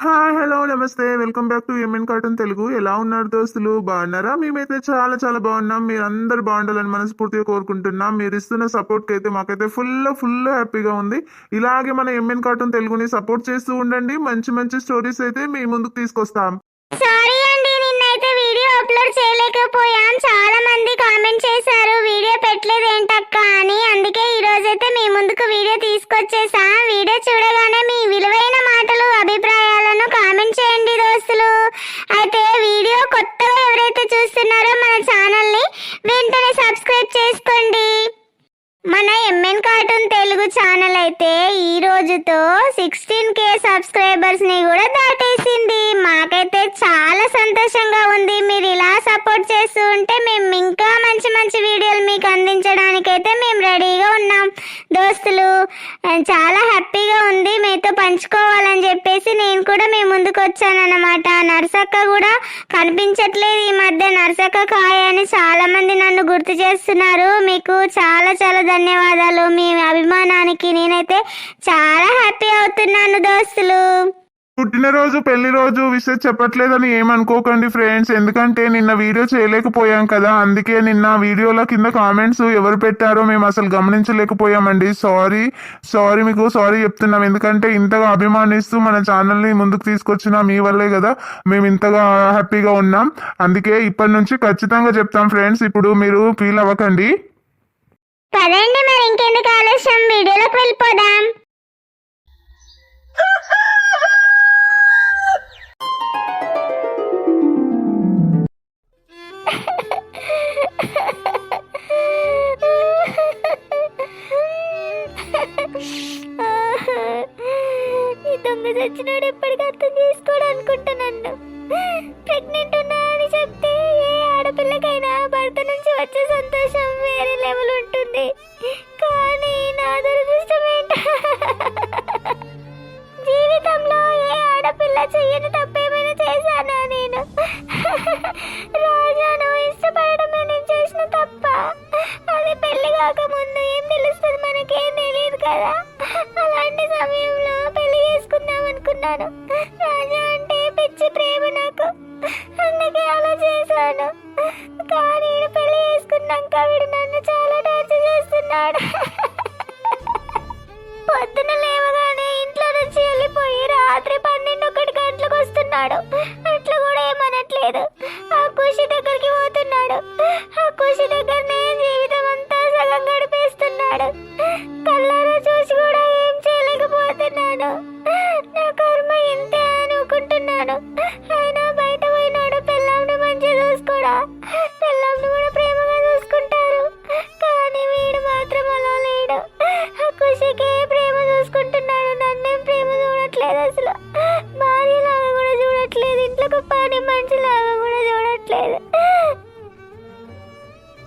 Hi hello నమస్తే. Welcome back to MN cartoon Telugu. ఎలా ఉన్నారు దోస్తులు? బాగున్నారా? మేమైతే చాలా చాలా బాగున్నాం. మీరు అందరు బాగుండాలని మనస్ఫూర్తిగా కోరుకుంటున్నాం. మీరు ఇస్తున్న సపోర్ట్కి అయితే మాకైతే ఫుల్ ఫుల్ హ్యాపీగా ఉంది. ఇలాగే మన ఎంఎన్ కార్టూన్ తెలుగుని సపోర్ట్ చేస్తూ ఉండండి. మంచి మంచి స్టోరీస్ అయితే మీ ముందుకు తీసుకొస్తాం. సారీ అప్లోడ్ చేయలేకపోయాం చాలా మంది కామెంట్ చేశారు వీడియో పెట్టలేదు ఏంటక్క అని. అందుకే ఈ రోజైతే మీ ముందుకు వీడియో తీసుకొచ్చేసా. వీడియో చూడగానే మీ విలువైన మాటలు అభిప్రాయాలను కామెంట్ చేయండి దోస్తులు. అయితే వీడియో కొత్తగా ఎవరైతే చూస్తున్నారో మన ఛానల్ని వెంటనే సబ్స్క్రైబ్ చేసుకోండి. మన ఎంఎన్ కార్టూన్ తెలుగు ఛానల్ అయితే ఈ రోజుతో సిక్స్టీన్ కే సబ్స్క్రైబర్స్ని కూడా దాటేసింది. మా చాలా సంతోషంగా ఉంది. మీరు ఇలా సపోర్ట్ చేస్తూ ఉంటే మేము ఇంకా మంచి మంచి వీడియోలు మీకు అందించడానికైతే మేము రెడీగా ఉన్నాం. దోస్తులు చాలా హ్యాపీగా ఉంది. మీతో పంచుకోవాలని చెప్పేసి నేను కూడా మీ ముందుకు వచ్చానన్నమాట. నర్సక్క కూడా కనిపించట్లేదు ఈ మధ్య. నర్సక్క కాయ అని చాలా మంది నన్ను గుర్తు చేస్తున్నారు. మీకు చాలా చాలా ధన్యవాదాలు. మీ అభిమానానికి నేనైతే చాలా హ్యాపీ అవుతున్నాను దోస్తులు. పుట్టినరోజు పెళ్ళి రోజు విషయం చెప్పట్లేదని ఏమనుకోకండి ఫ్రెండ్స్. ఎందుకంటే నిన్న వీడియో చేయలేకపోయాం కదా. అందుకే నిన్న వీడియోల కింద కామెంట్స్ ఎవరు పెట్టారో మేము అసలు గమనించలేకపోయామండి. సారీ సారీ మీకు సారీ చెప్తున్నాం. ఎందుకంటే ఇంతగా అభిమానిస్తూ మన ఛానల్ని ముందుకు తీసుకొచ్చిన మీ వల్లే కదా మేము ఇంతగా హ్యాపీగా ఉన్నాం. అందుకే ఇప్పటి నుంచి ఖచ్చితంగా చెప్తాం ఫ్రెండ్స్. ఇప్పుడు మీరు ఫీల్ అవ్వకండి. పదండి మరి ఇంకెందుకు ఆలస్యం? వీడియోలోకి వెళ్ళిపోదాం. ఈ దొంగ చచ్చినాడు ఎప్పటికీ అర్థం చేసుకోడు అనుకుంటా నన్ను. ప్రెగ్నెంట్ ఉన్నా అని చెప్తే ఏ ఆడపిల్లకైనా భర్త నుంచి వచ్చే సంతోషం వేరే లెవెల్ ఉంటుంది.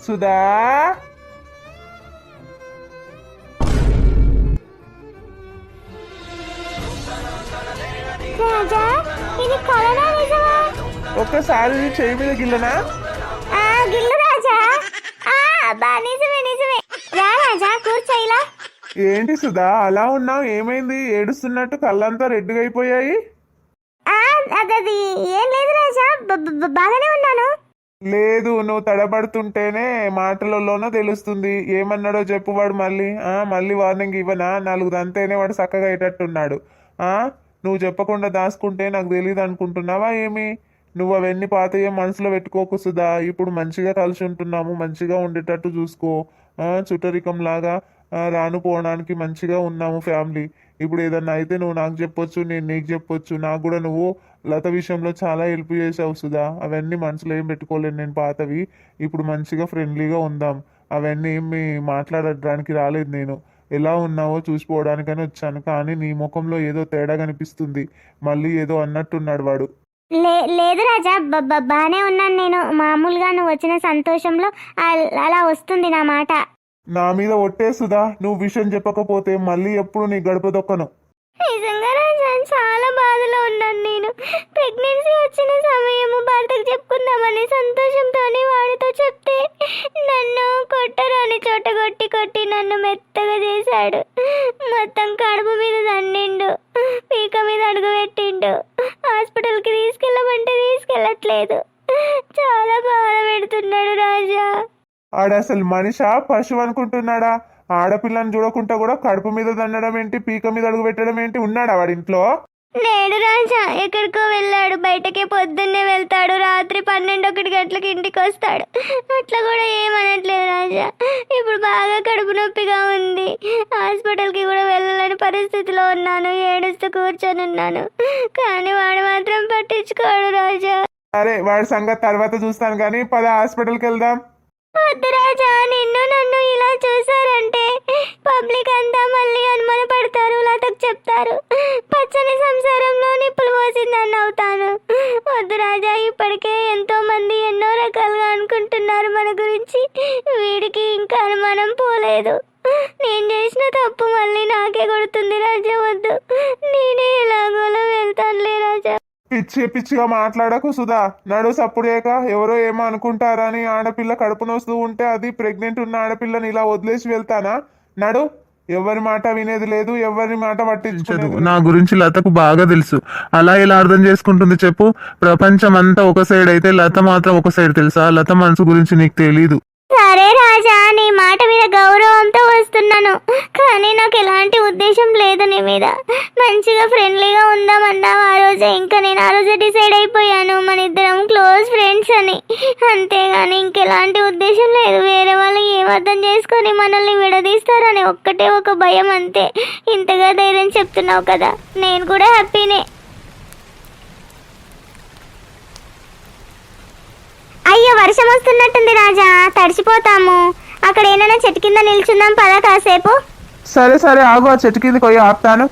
సుధా? ఒక్కసారి చేయి మీద గిల్లనా? గిల్లు రాజా. ఆ బా నిజమే నిజమే. రా రాజా ఏంటి సుధా అలా ఉన్నావు? ఏమైంది? ఏడుస్తున్నట్టు కళ్ళంతా రెడ్డిగా అయిపోయాయి ఆ అదది ఏం లేదు రాజా. బాగానే ఉన్నాను. లేదు నువ్వు తడబడుతుంటేనే మాటలలోనో తెలుస్తుంది. ఏమన్నాడో చెప్పు వాడు మళ్ళీ. ఆ మళ్ళీ వార్నింగ్ ఇవ్వనా? నాలుగు దంతేనే వాడు చక్కగా అయ్యేటట్టున్నాడు. ఆ నువ్వు చెప్పకుండా దాచుకుంటే నాకు తెలియదు అనుకుంటున్నావా ఏమి? నువ్వు అవన్నీ పాత మనసులో పెట్టుకోకు సుధా. ఇప్పుడు మంచిగా కలిసి ఉంటున్నాము మంచిగా ఉండేటట్టు చూసుకో. చుట్టరికం లాగా రాను పోవడానికి మంచిగా ఉన్నాము ఫ్యామిలీ. ఇప్పుడు ఏదన్నా అయితే నువ్వు నాకు చెప్పొచ్చు నేను నీకు చెప్పొచ్చు. నాకు కూడా నువ్వు లత విషయంలో చాలా హెల్ప్ చేసావు సుధా. అవన్నీ మనసులో ఏం పెట్టుకోలేను నేను పాతవి. ఇప్పుడు మంచిగా ఫ్రెండ్లీగా ఉందాం. అవన్నీ ఏమి మాట్లాడడానికి రాలేదు నేను. ఎలా ఉన్నావో చూసిపోవడానికని వచ్చాను. కానీ నీ ముఖంలో ఏదో తేడా కనిపిస్తుంది. మళ్ళీ ఏదో అన్నట్టున్నాడు వాడు. లే లేదు రాజా. బాగానే ఉన్నాను నేను. మామూలుగా నువ్వు వచ్చిన సంతోషంలో అల్- అలా వస్తుంది నా మాట. నా మీద ఒట్టేసుదా నువ్వు విషయం చెప్పకపోతే మళ్ళీ ఎప్పుడు నీ గడప దొక్కను నిజంగా రాజా చాలా బాధలో ఉన్నాను నేను ప్రెగ్నెన్సీ వచ్చిన సమయము భర్తకు చెప్పుకుందామని సంతోషంతోనే వాడితో చెప్తే నన్ను కొట్టరాని చోట కొట్టి కొట్టి నన్ను మెత్తగా చేశాడు. మొత్తం కడుపు మీద దన్నిండు పీక మీద అడుగు పెట్టిండు. హాస్పిటల్కి తీసుకెళ్ళమంటే తీసుకెళ్ళట్లేదు. చాలా బాధ పెడుతున్నాడు రాజా. ఆడ అసలు మనిషా? పశువు అనుకుంటున్నాడా? ఆడపిల్లని చూడకుండా కూడా కడుపు మీద దండడం ఏంటి? పీక మీద అడుగు పెట్టడం ఏంటి? ఉన్నాడా వాడి ఇంట్లో? నేను రాజా ఎక్కడికో వెళ్ళాడు. బయటకే పొద్దున్నే వెళ్తాడు. రాత్రి పన్నెండు ఒకటి గంటలకు ఇంటికి వస్తాడు. అట్లా కూడా ఏమనట్లేదు రాజా. ఇప్పుడు బాగా కడుపు నొప్పిగా ఉంది. హాస్పిటల్కి కూడా వెళ్ళలేని పరిస్థితిలో ఉన్నాను. ఏడుస్తూ కూర్చొని ఉన్నాను. కానీ వాడు మాత్రం పట్టించుకోడు రాజా. సరే వాడి సంగతి తర్వాత చూస్తాను కానీ పద హాస్పిటల్కి వెళ్దాం. వద్దు రాజా నిన్ను నన్ను ఇలా చూసారంటే పబ్లిక్ అంతా మళ్ళీ అనుమాన పడతారు లతకు చెప్తారు. పచ్చని సంసారంలో నిప్పులు పోసిందని అవుతాను వద్దు రాజా ఇప్పటికే ఎంతో మంది ఎన్నో రకాలుగా అనుకుంటున్నారు మన గురించి. వీడికి ఇంకా అనుమానం పోలేదు. నేను చేసిన తప్పు మళ్ళీ నాకే కొడుతుంది రాజా వద్దు. నేనే ఎలాగోలో వెళ్తానులే రాజా. పిచ్చి పిచ్చిగా మాట్లాడకు సుధా. నడు సప్పుడు చేయక ఎవరో ఏమో అనుకుంటారని ఆడపిల్ల కడుపు నొస్తూ ఉంటే అది ప్రెగ్నెంట్ ఉన్న ఆడపిల్లని ఇలా వదిలేసి వెళ్తానా? నడు ఎవరి మాట వినేది లేదు ఎవరి మాట పట్టించుకోదు నా గురించి లతకు బాగా తెలుసు. అలా ఎలా అర్థం చేసుకుంటుంది చెప్పు? ప్రపంచం అంతా ఒక సైడ్ అయితే లత మాత్రం ఒక సైడ్ తెలుసా? లత మనసు గురించి నీకు తెలీదు. సరే రాజా నీ మాట మీద గౌరవంతో వస్తున్నాను కానీ నాకు ఎలాంటి ఉద్దేశం లేదు నీ మీద. మంచిగా ఫ్రెండ్లీగా ఉందామన్నావు ఆ రోజే. ఇంకా నేను ఆ రోజే డిసైడ్ అయిపోయాను. మన ఇద్దరం క్లోజ్ ఫ్రెండ్స్ అని. అంతేగాని ఇంకెలాంటి ఉద్దేశం లేదు. వేరే వాళ్ళు ఏం అర్థం చేసుకొని మనల్ని విడదీస్తారని ఒక్కటే ఒక భయం అంతే. ఇంతగా ధైర్యం చెప్తున్నావు కదా. నేను కూడా హ్యాపీనే అయ్యో వర్షం వస్తున్నట్టుంది రాజా. తడిసిపోతాము. అక్కడ ఏమైనా చెట్టు కింద నిల్చుందాం పదా కాసేపు. సరే సరే ఆగు ఆ చెట్టు కిందకి పోయి ఆపుతాను.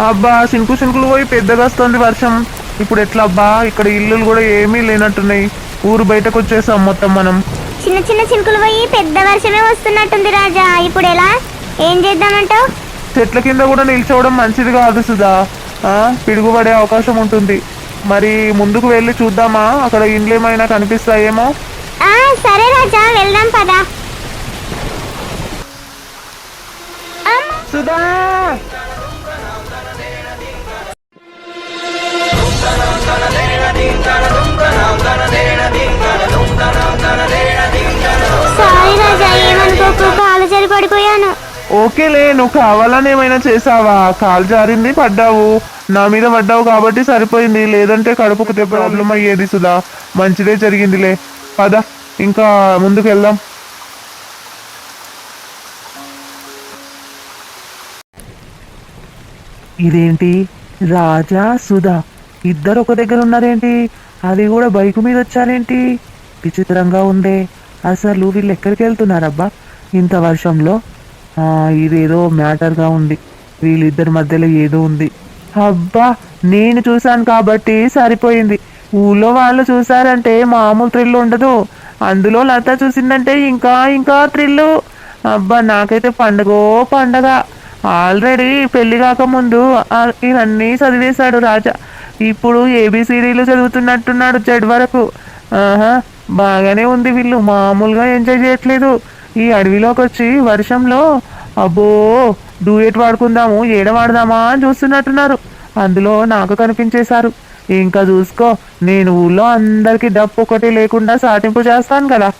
అబ్బా సినుకు సినుకులు పోయి పెద్దగా వస్తుంది వర్షం. ఇప్పుడు ఎట్లా అబ్బా? ఇక్కడ ఇల్లులు కూడా ఏమీ లేనట్టున్నాయి. ఊరు బయటకు వచ్చేసాం మొత్తం మనం. చిన్న చిన్న చినుకులు పోయి పెద్ద వర్షమే వస్తున్నట్టుంది రాజా. ఇప్పుడు ఎలా? ఏం చేద్దామంటావు? చెట్ల కింద కూడా నిల్చోవడం మంచిది కాదు సుధా. ఆ, పిడుగుపడే అవకాశం ఉంటుంది. మరి ముందుకు వెళ్ళి చూద్దామా? అక్కడ ఇండ్లు ఏమైనా కనిపిస్తాయేమో? ఆ సరే రాజా వెళ్దాం పదా. సుధా! సారీ రాజా ఏమనుకోకు కాలు జరి పడిపోయాను. ఓకేలే నువ్వు కావాలని ఏమైనా చేసావా? కాలు జారింది పడ్డావు. నా మీద పడ్డావు కాబట్టి సరిపోయింది. లేదంటే కడుపుకు దెబ్బ ప్రాబ్లం అయ్యేది సుధా. మంచిదే జరిగిందిలే. పద ఇంకా ముందుకు వెళ్దాం ఇదేంటి? రాజా సుధా ఇద్దరు ఒక దగ్గర ఉన్నారేంటి? అది కూడా బైక్ మీద వచ్చారేంటి? విచిత్రంగా ఉందే. అసలు వీళ్ళు ఎక్కడికి వెళ్తున్నారబ్బా? ఇంత వర్షంలో? ఇదేదో మ్యాటర్గా ఉంది. వీళ్ళిద్దరి మధ్యలో ఏదో ఉంది. అబ్బా నేను చూశాను కాబట్టి సరిపోయింది. ఊళ్ళో వాళ్ళు చూసారంటే మామూలు థ్రిల్ ఉండదు. అందులో లత చూసిందంటే ఇంకా ఇంకా థ్రిల్లు. అబ్బా నాకైతే పండగో పండగ. ఆల్రెడీ పెళ్ళి కాకముందు ఇవన్నీ చదివేశాడు రాజా. ఇప్పుడు ఏబిసిడీలు చదువుతున్నట్టున్నాడు జడ్ వరకు. ఆహా బాగానే ఉంది వీళ్ళు మామూలుగా ఎంజాయ్ చేయట్లేదు. ఈ అడవిలోకి వచ్చి వర్షంలో అబ్బో డూయట్ వాడుకుందాము ఏడ వాడదామా అని చూస్తున్నట్టున్నారు. అందులో నాకు కనిపించేశారు. ఇంకా చూసుకో నేను ఊళ్ళో అందరికీ డప్పు ఒకటి లేకుండా సాటింపు చేస్తాను కదా.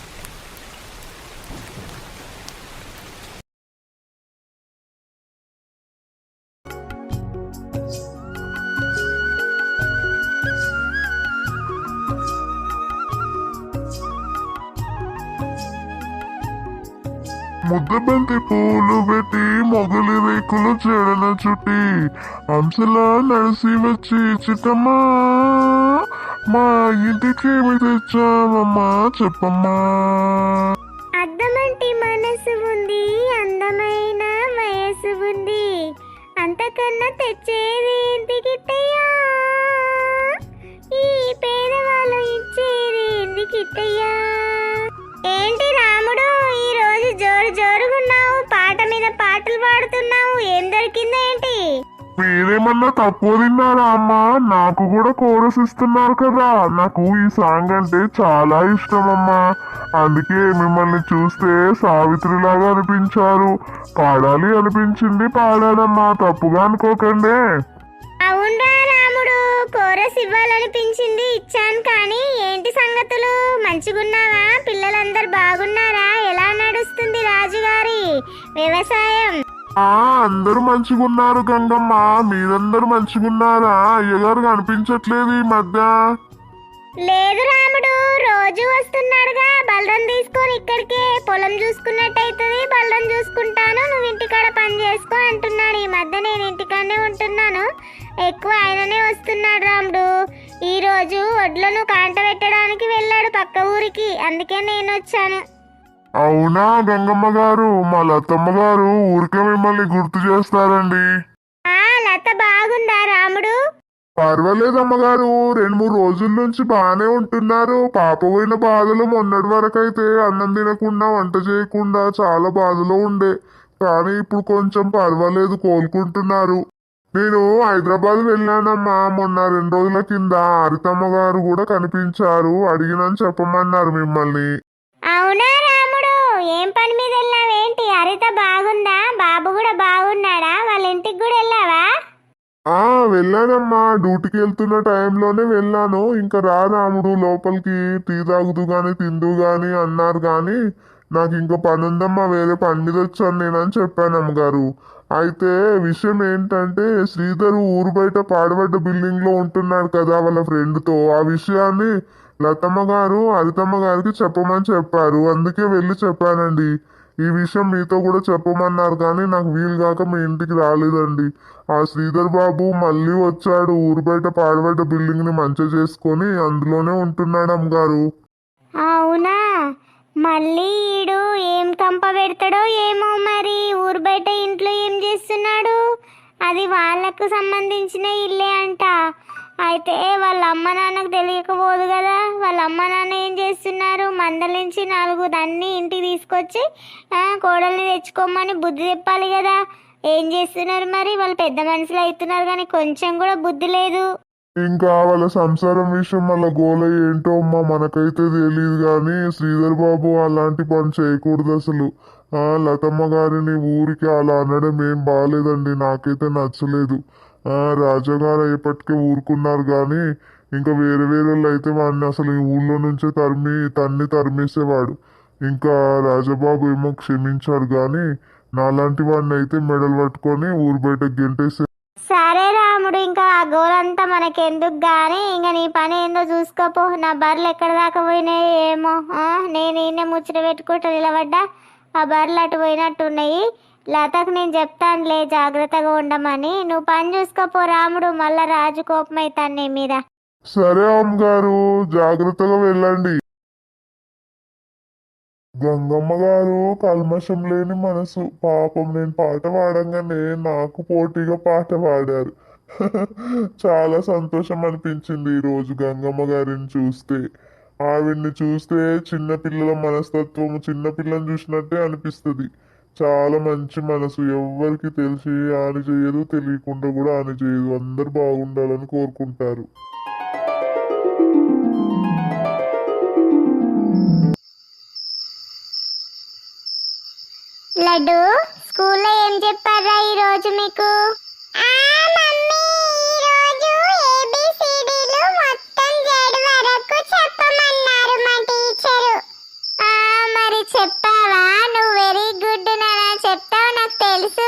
చెడన చుట్టి హంసలా నడిసి వచ్చి చిట్టమ్మా మా ఇంటికేమి తెచ్చావమ్మా చెప్పమ్మా. అద్దమంటి మనసు ఉంది అందమైన వయసు ఉంది. అంతకన్నా తెచ్చేది ఏంటి ఈ పేదవాళ్ళు ఇచ్చేది ఏంటి గిట్టయ్యా ఏంటి రాముడు? జోరు జోరుగున్నావు పాట మీద పాటలు పాడుతున్నావు ఏం దొరికిందేంటి మీరేమన్నా తక్కువ తిన్నారా అమ్మా? నాకు కూడా కోరస్ ఇస్తున్నారు కదా. నాకు ఈ సాంగ్ అంటే చాలా ఇష్టం అమ్మా. అందుకే మిమ్మల్ని చూస్తే సావిత్రిలాగా అనిపించారు. పాడాలి అనిపించింది పాడానమ్మా తప్పుగా అనుకోకండి. కోరస్ ఇవ్వాలనిపించింది ఇచ్చాను కానీ ఏంటి సంగతులు? మంచిగున్నావా? పిల్లలందరూ బాగున్నారా? ఎలా నడుస్తుంది రాజుగారి వ్యవసాయం? ఆ అందరూ మంచిగున్నారు గంగమ్మ. మీరందరూ మంచిగున్నారా? అయ్యగారు కనిపించట్లేదు ఈ మధ్య. లేదు రాముడు రోజు వస్తున్నాడుగా. బలరం తీసుకొని ఇక్కడికే పొలం చూసుకున్నట్టయితది. బలరం చూసుకుంటాను నువ్వు ఇంటికాడ పని చేసుకో అంటున్నాడు. ఈ మధ్య నేను ఇంటికాడనే ఉంటున్నాను. ఎక్కువ ఆయననే వస్తున్నాడు రాముడు. ఈ రోజు వడ్లను కాంట పెట్టడానికి వెళ్ళాడు పక్క ఊరికి. అందుకే నేను వచ్చాను. అవునా గంగమ్మ గారు? మా లతమ్మ గారు ఊరికే మిమ్మల్ని గుర్తు చేస్తారండి. ఆ లత బాగుందా రాముడు? పర్వాలేదు అమ్మగారు రెండు మూడు రోజుల నుంచి బాగానే ఉంటున్నారు. పాప పోయిన బాధలు మొన్నటి వరకు అయితే అన్నం తినకుండా వంట చేయకుండా చాలా బాధలో ఉండే. కానీ ఇప్పుడు కొంచెం పర్వాలేదు కోలుకుంటున్నారు. నేను హైదరాబాద్ వెళ్ళానమ్మా. మొన్న రెండు రోజుల కింద హరితమ్మ గారు కూడా కనిపించారు. అడిగినని చెప్పమన్నారు మిమ్మల్ని. అవునా రాముడు? ఏం పని మీద వెళ్ళావేంటి? హరిత బాగుందా? బాబు కూడా బాగున్నాడా? వాళ్ళ ఇంటికి కూడా వెళ్ళావా? ఆ వెళ్ళానమ్మా. డ్యూటీకి వెళ్తున్న టైంలోనే వెళ్ళాను. ఇంకా రా రాముడు. లోపలికి టీ తాగుతూ గాని తిందు గాని అన్నారు గాని నాకు ఇంకా పని ఉందమ్మా వేరే పని మీద వచ్చాను నేనని చెప్పాను అమ్మగారు. అయితే విషయం ఏంటంటే శ్రీధర్ ఊరు బయట పాడబడ్డ బిల్డింగ్లో ఉంటున్నాడు కదా వాళ్ళ ఫ్రెండ్తో. ఆ విషయాన్ని లతమ్మ గారు హరితమ్మ గారికి చెప్పమని చెప్పారు. అందుకే వెళ్ళి చెప్పానండి. ఈ విషయం మీతో కూడా చెప్పమన్నారు కానీ నాకు వీలు కాక మీ ఇంటికి రాలేదండి. ఆ శ్రీధర్ బాబు మళ్ళీ వచ్చాడు ఊరు బయట పాడబడ్డ బిల్డింగ్ని చేసుకొని అందులోనే ఉంటున్నాడు అమ్మగారు. అవునా? మళ్ళీ ఈడు ఏం కంప పెడతాడో ఏమో మరి? ఊరు బయట ఇంట్లో ఏం చేస్తున్నాడు? అది వాళ్ళకు సంబంధించిన ఇల్లే అంట. అయితే వాళ్ళ అమ్మ నాన్నకు తెలియకపోదు కదా? వాళ్ళ అమ్మ నాన్న ఏం చేస్తున్నారు? మందలించి నాలుగు దాన్ని ఇంటికి తీసుకొచ్చి కోడల్ని తెచ్చుకోమని బుద్ధి చెప్పాలి కదా? ఏం చేస్తున్నారు మరి? వాళ్ళు పెద్ద మనుషులు అవుతున్నారు కానీ కొంచెం కూడా బుద్ధి లేదు. ఇంకా వాళ్ళ సంసారం విషయం వాళ్ళ గోల ఏంటో అమ్మా మనకైతే తెలియదు కానీ శ్రీధర్ బాబు అలాంటి పని చేయకూడదు అసలు. లతమ్మ గారిని ఊరికి అలా అనడం ఏం బాగాలేదండి నాకైతే నచ్చలేదు. రాజాగారు అయ్యేపటికే ఊరుకున్నారు కానీ ఇంకా వేరే వేరే వాళ్ళు అయితే వాడిని అసలు ఈ ఊళ్ళో నుంచే తరిమి తన్ని తరిమేసేవాడు. ఇంకా రాజబాబు ఏమో క్షమించారు కానీ నాలాంటి వాడిని అయితే మెడలు పట్టుకొని ఊరు బయట గెంటేసే సరే రాముడు ఇంకా ఆ గోలంతా మనకెందుకు గానీ? ఇంకా నీ పని ఏందో చూసుకోపో. నా బర్రెలు ఎక్కడ దాకా పోయినాయి ఏమో. నేను ఈయన ముచ్చట పెట్టుకుంటూ నిలబడ్డా. ఆ బర్రెలు అటు పోయినట్టున్నాయి. లతకు నేను చెప్తానులే జాగ్రత్తగా ఉండమని. నువ్వు పని చూసుకోపో రాముడు మళ్ళా రాజు కోపం నీ మీద. సరే అమ్మగారు జాగ్రత్తగా వెళ్ళండి. గంగమ్మ గారు కల్మషం లేని మనసు. పాపం నేను పాట పాడంగానే నాకు పోటీగా పాట పాడారు. చాలా సంతోషం అనిపించింది ఈరోజు గంగమ్మ గారిని చూస్తే. ఆవిడ్ని చూస్తే చిన్నపిల్లల మనస్తత్వం చిన్నపిల్లని చూసినట్టే అనిపిస్తుంది. చాలా మంచి మనసు. ఎవ్వరికి తెలిసి ఆని చేయదు తెలియకుండా కూడా ఆని చేయదు. అందరు బాగుండాలని కోరుకుంటారు. లడ్డు స్కూల్లో ఏం చెప్పారా ఈ రోజు మీకు మరి చెప్పావా? నువ్వు వెరీ గుడ్ నానా చెప్తావు నాకు తెలుసు.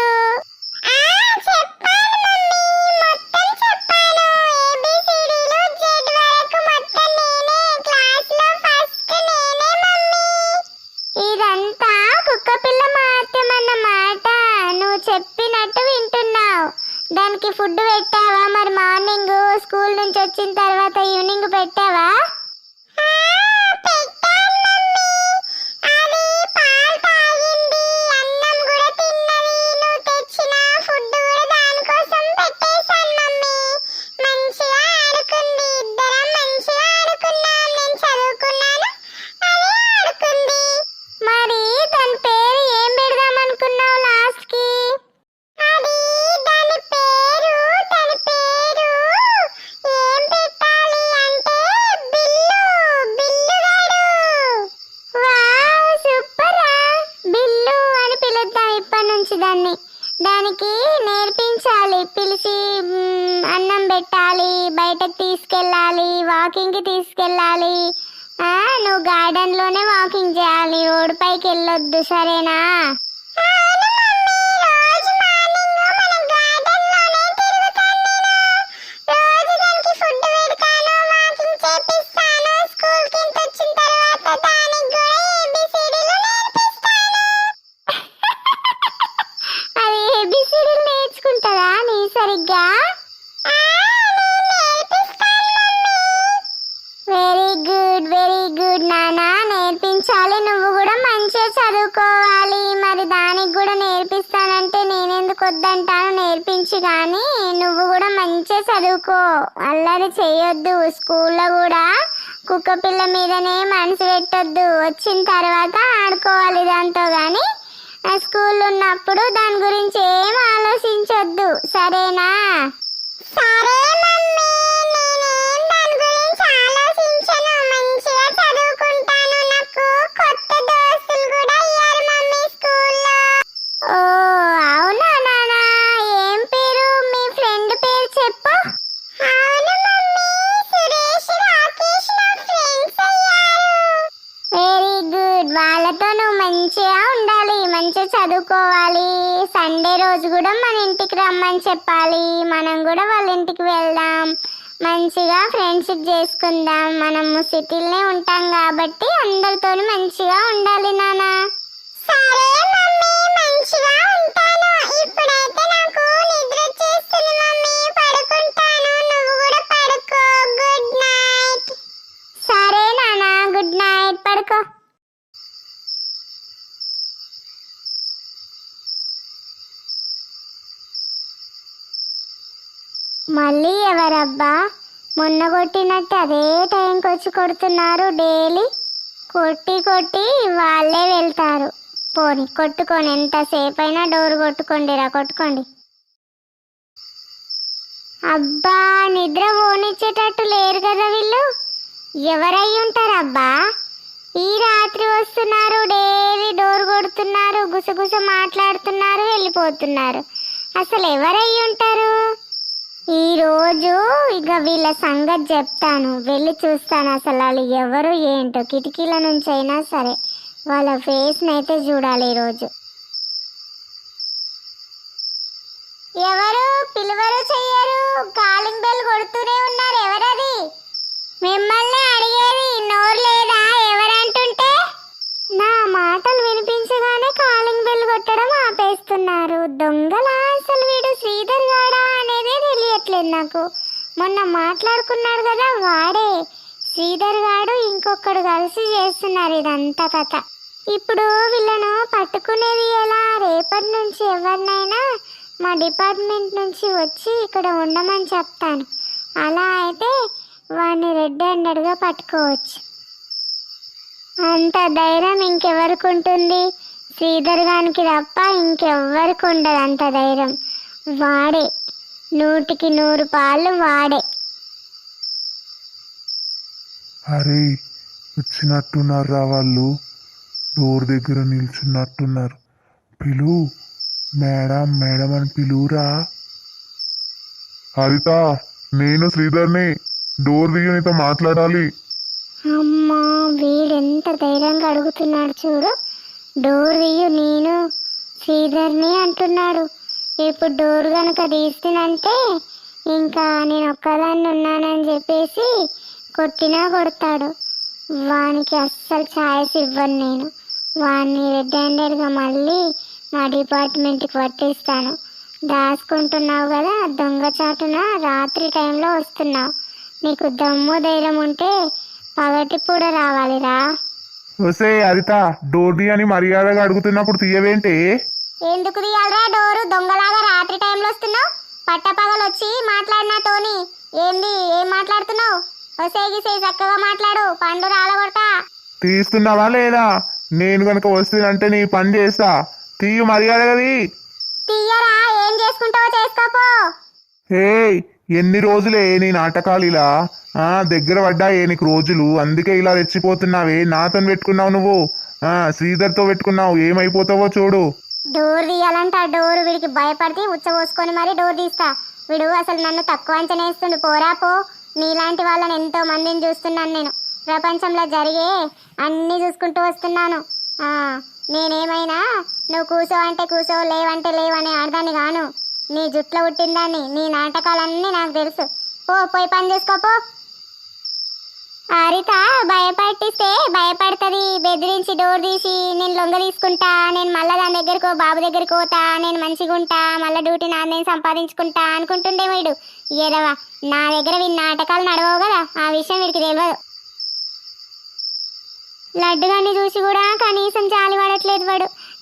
అల్లరి చేయొద్దు. స్కూల్లో కూడా కుక్క పిల్ల మీదనే మనసు పెట్టొద్దు. వచ్చిన తర్వాత ఆడుకోవాలి దాంతో కానీ స్కూల్ ఉన్నప్పుడు దాని గురించి ఏం ఆలోచించొద్దు. సరేనా? సరే చెప్పాలి. మనం కూడా వాళ్ళ ఇంటికి వెళ్దాం. మంచిగా ఫ్రెండ్షిప్ చేసుకుందాం. మనము సిటీలోనే ఉంటాం కాబట్టి అందరితో మంచిగా ఉండాలి మొన్న కొట్టినట్టు అదే టైంకి వచ్చి కొడుతున్నారు డైలీ. కొట్టి కొట్టి వాళ్ళే వెళ్తారు. పోని కొట్టుకొని ఎంతసేపు అయినా డోర్ కొట్టుకోండిరా కొట్టుకోండి. అబ్బా నిద్ర పోనిచ్చేటట్టు లేరు కదా వీళ్ళు. ఎవరై ఉంటారు అబ్బా? ఈ రాత్రి వస్తున్నారు డైలీ డోర్ కొడుతున్నారు గుసగుస మాట్లాడుతున్నారు వెళ్ళిపోతున్నారు. అసలు ఎవరై ఉంటారు? ఈ రోజు ఇక వీళ్ళ సంగతి చెప్తాను. వెళ్ళి చూస్తాను అసలు వాళ్ళు ఎవరు ఏంటో. కిటికీల నుంచి అయినా సరే వాళ్ళ ఫేస్ని అయితే చూడాలి ఈరోజు ఎవరు? పిలువరు చెయ్యరు. కాలింగ్ బెల్ కొడుతూనే ఉన్నారు. ఎవరది? మిమ్మల్ని అడిగేది నోరు లేదా? ఎవరంటుంటే? నా మాటలు వినిపించగానే కాలింగ్ బెల్ కొట్టడం ఆపేస్తున్నారు. దొంగలా అసలు నాకు. మొన్న మాట్లాడుకున్నాడు కదా వాడే. శ్రీధర్ గాడు ఇంకొకడు కలిసి చేస్తున్నారు ఇదంతా కథ. ఇప్పుడు వీళ్ళను పట్టుకునేది ఎలా? రేపటి నుంచి ఎవరినైనా మా డిపార్ట్మెంట్ నుంచి వచ్చి ఇక్కడ ఉండమని చెప్తాను. అలా అయితే వాడిని రెడ్ హ్యాండెడ్గా పట్టుకోవచ్చు. అంత ధైర్యం ఇంకెవరికి ఉంటుంది? శ్రీధర్ గానికి తప్ప ఇంకెవ్వరికి ఉండదు అంత ధైర్యం. వాడే. నూటికి నూరు పాలు వాడే. అరే వచ్చినట్టున్నారా వాళ్ళు. డోర్ దగ్గర నిల్చున్నట్టున్నారు. పిలు మేడం మేడం అని పిలువురా. హరిత నేను శ్రీధర్ని డోర్ దిగి నీతో మాట్లాడాలి. అమ్మా వీడెంత ధైర్యంగా అడుగుతున్నాడు చూడు. డోర్ తీయు నేను శ్రీధర్ని అంటున్నాడు. ఇప్పుడు డోర్ కనుక తీస్తున్నంటే ఇంకా నేను ఒక్కదాన్ని ఉన్నానని చెప్పేసి కొట్టినా కొడతాడు. వానికి అస్సలు ఛాయిస్ ఇవ్వను నేను. వాడిని రెడ్ హ్యాండెడ్గా మళ్ళీ నా డిపార్ట్మెంట్కి పట్టిస్తాను. దాచుకుంటున్నావు కదా దొంగచాటున రాత్రి టైంలో వస్తున్నావు. నీకు దమ్ము ధైర్యం ఉంటే పగటి కూడా రావాలిరా. వసే హరిత డోర్ని అని మర్యాదగా అడుగుతున్నప్పుడు తీయవేంటి? ఎందుకు తీయాలరా డోరు? దొంగలాగా రాత్రి టైంలో వస్తున్నావు? పట్టపగలు వచ్చి మాట్లాడినా తోని ఏంది? ఏం మాట్లాడుతున్నావు? వసే గిసే చక్కగా మాట్లాడు. పండు రాలగొడతా. తీస్తున్నావా లేదా? నేను కనుక వస్తుందంటే నీ పని చేస్తా. తీయు మర్యాదగది తీయరా? ఏం చేసుకుంటావో చేసుకోపో. ఏయ్ ఎన్ని రోజులే నీ నాటకాలు ఇలా? ఆ దగ్గర పడ్డా ఏ నీకు రోజులు? అందుకే ఇలా రెచ్చిపోతున్నావే. నాతో పెట్టుకున్నావు నువ్వు. ఆ శ్రీధర్తో పెట్టుకున్నావు. ఏమైపోతావో చూడు. డోర్ తీయాలంటే ఆ డోర్ వీడికి భయపడితే ఉచ్చబోసుకొని మరీ డోర్ తీస్తా. వీడు అసలు నన్ను తక్కువ అంచనా వేస్తుండు. పోరా పో. నీలాంటి వాళ్ళని ఎంతో మందిని చూస్తున్నాను నేను. ప్రపంచంలో జరిగే అన్నీ చూసుకుంటూ వస్తున్నాను. నేనేమైనా నువ్వు కూసో అంటే కూసో లేవంటే లేవని ఆడదాన్ని గాను నీ జుట్లో పుట్టిందాన్ని నీ నాటకాలన్నీ నాకు తెలుసు. పో పోయి పని చేసుకో పో. హరిత భయపట్టిస్తే భయపడుతుంది. బెదిరించి డోర్ తీసి నేను లొంగ తీసుకుంటా నేను మళ్ళీ దాని దగ్గరకు బాబు దగ్గరకు పోతా నేను మంచిగా ఉంటా మళ్ళీ డ్యూటీ నా నేను సంపాదించుకుంటా అనుకుంటుండే వీడు. ఏదవా నా దగ్గర వీడి నాటకాలు నడవవు కదా ఆ విషయం వీడికి తెలియదు లడ్డుగాన్ని చూసి కూడా కనీసం చాలా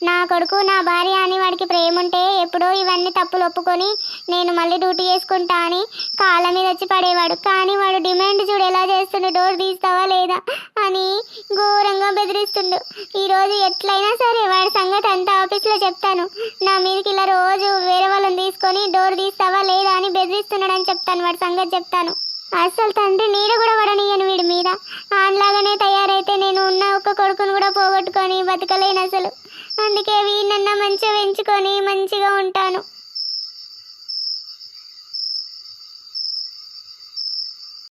నా కొడుకు నా భార్య అని వాడికి ప్రేమ ఉంటే ఎప్పుడో ఇవన్నీ తప్పులు ఒప్పుకొని నేను మళ్ళీ డ్యూటీ చేసుకుంటా అని కాళ్ళ మీద వచ్చి పడేవాడు. కానీ వాడు డిమాండ్ చూడు ఎలా చేస్తుండు డోర్ తీస్తావా లేదా అని ఘోరంగా బెదిరిస్తుండు. ఈరోజు ఎట్లయినా సరే వాడి సంగతి అంతా ఆఫీస్లో చెప్తాను. నా మీదకి ఇలా రోజు వేరే వాళ్ళని తీసుకొని డోర్ తీస్తావా లేదా అని బెదిరిస్తున్నాడని చెప్తాను వాడి సంగతి చెప్తాను. అసలు తండ్రి నీడ కూడా పడనీయను వీడి మీద. ఆన్లాగానే తయారైతే నేను ఉన్న ఒక్క కొడుకును కూడా పోగొట్టుకొని బతకలేను అసలు. అందుకే వీడినన్నా మంచిగా పెంచుకొని మంచిగా ఉంటాను.